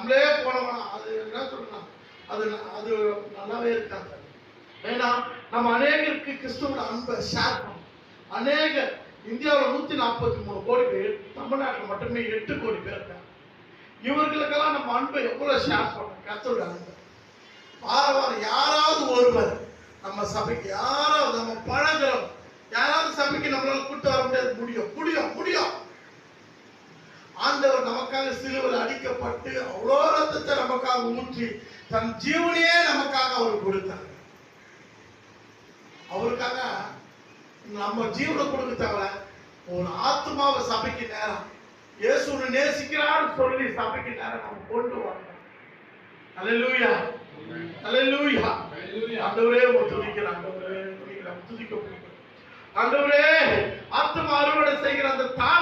நம்மளே போனவனா? அது என்ன சொல்லலாம்? அது அது நல்லாவே இருக்காது. ஏன்னா நம்ம அநேகருக்கு கிறிஸ்துவோட அன்பை ஷேர் பண்ணணும் அநேக இந்தியாவில் நூற்றி நாற்பத்தி மூணு கோடி பேர் தமிழ்நாட்டில் மட்டுமே எட்டு கோடி பேர் இருக்காங்க. இவர்களுக்கெல்லாம் நம்ம அன்பை எவ்வளோ ஷேர் பண்ணணும் கத்தோட அன்பை. வார வாரம் யாராவது ஒருவர் நம்ம சபைக்கு யாராவது நம்ம பழகிறோம் யாராவது சபைக்கு நம்மளால கூட்டு வர முடியாது. முடியும் முடியும் முடியும். ஆண்டவர் நமக்காக சிலுவையில் அடிக்கப்பட்டு அவ்வளோ ரத்தத்தை நமக்காக ஊற்றி தன் ஜீவனையே நமக்காக அவர் கொடுத்தார். அவருக்காக நம்ம ஜீவனை கொடுக்க தவிர ஒரு ஆத்மாவை சபைக்கு நேரம். இயேசு உன்னை நேசிக்கிறான்னு சொல்லி சபைக்கு நேரம் நம்ம கொண்டு வரணும். அல்லேலூயா அல்லேலூயா ஆண்டவரே துதிக்கிறேன் ஆண்டவரே துதிக்கிறேன் துதிக்க ஆண்டவரே ஆத்மா அறுவடை செய்கிற அந்த தாருங்க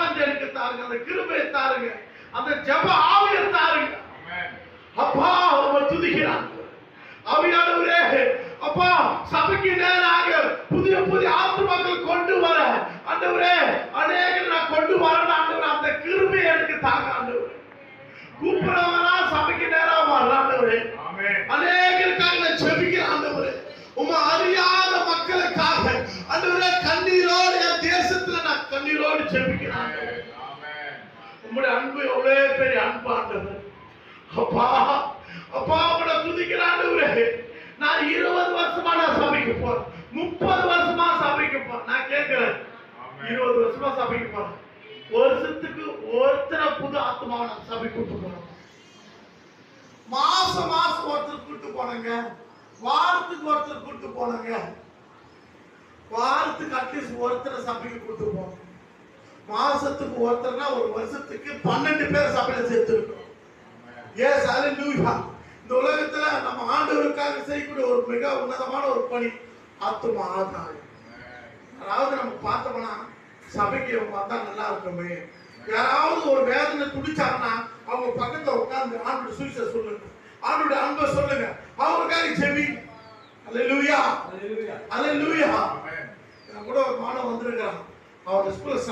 அந்த கிருபையை தாருங்க. அந்த ஜப ஆவியை தாருங்க. அப்பா உம்மை துதிக்கிறான் அவியானவரே அப்பா சபைக்கு நேராக புதிய புதிய ஆத்மாக்கள் கொண்டு வர. ஆண்டவரே அநேகர் நான் கொண்டு வரணும் ஆண்டவரே அந்த கிருபை எனக்கு தாங்க ஆண்டவரே. கூப்பிடுறவனா சபைக்கு நேரா வர ஆண்டவரே. அநேகருக்காக நான் ஜெபிக்கிறேன் ஆண்டவரே. உம்மை அறியாத மக்களுக்காக ஆண்டவரே கண்ணீரோடு என் தேசத்துல நான் கண்ணீரோடு ஆண்டவரே. உம்முடைய அன்பு எவ்வளவு பெரிய அன்பு ஆண்டவர் அப்பா அப்பா உங்களை துதிக்கிற ஆண்டவரே நான் இருபது வருஷமா நான் சபைக்கு போறேன். முப்பது வருஷமா சபைக்கு போறேன். நான் கேட்கிறேன். இருபது வருஷமா சபைக்கு போறேன். வருஷத்துக்கு ஒருத்தர புது ஆத்மாவை நான் சபைக்கு கூட்டு போறேன். மாசம் மாசம் ஒருத்தர் கூட்டு போனாங்க. வாரத்துக்கு ஒருத்தர் கூட்டு போனாங்க. வாரத்துக்கு அட்லீஸ்ட் ஒருத்தரை சபைக்கு கூட்டு போனோம் மாசத்துக்கு ஒருத்தர்னா ஒரு வருஷத்துக்கு பன்னெண்டு பேர் சபையில சேர்த்துருக்கோம் ஏஸ் அலுவயா இந்த உலகத்துல நம்ம ஆண்டவருக்காக செய்யக்கூடிய ஒரு மிக உன்னதமான ஒரு பணி ஆத்தும ஆதாயம். அதாவது நம்ம பார்த்தோம்னா சபைக்கு இவங்க வந்தா நல்லா இருக்குமே. யாராவது ஒரு வேதனை துடிச்சாங்கன்னா அவங்க பக்கத்துல உட்காந்து ஆண்டோட சுவிச சொல்லுங்க. ஆண்டோட அன்பை சொல்லுங்க. அவங்களுக்காக செவி அலையா லூயா கூட ஒரு மாணவன் வந்திருக்கிறான். அவரோட ஸ்கூல்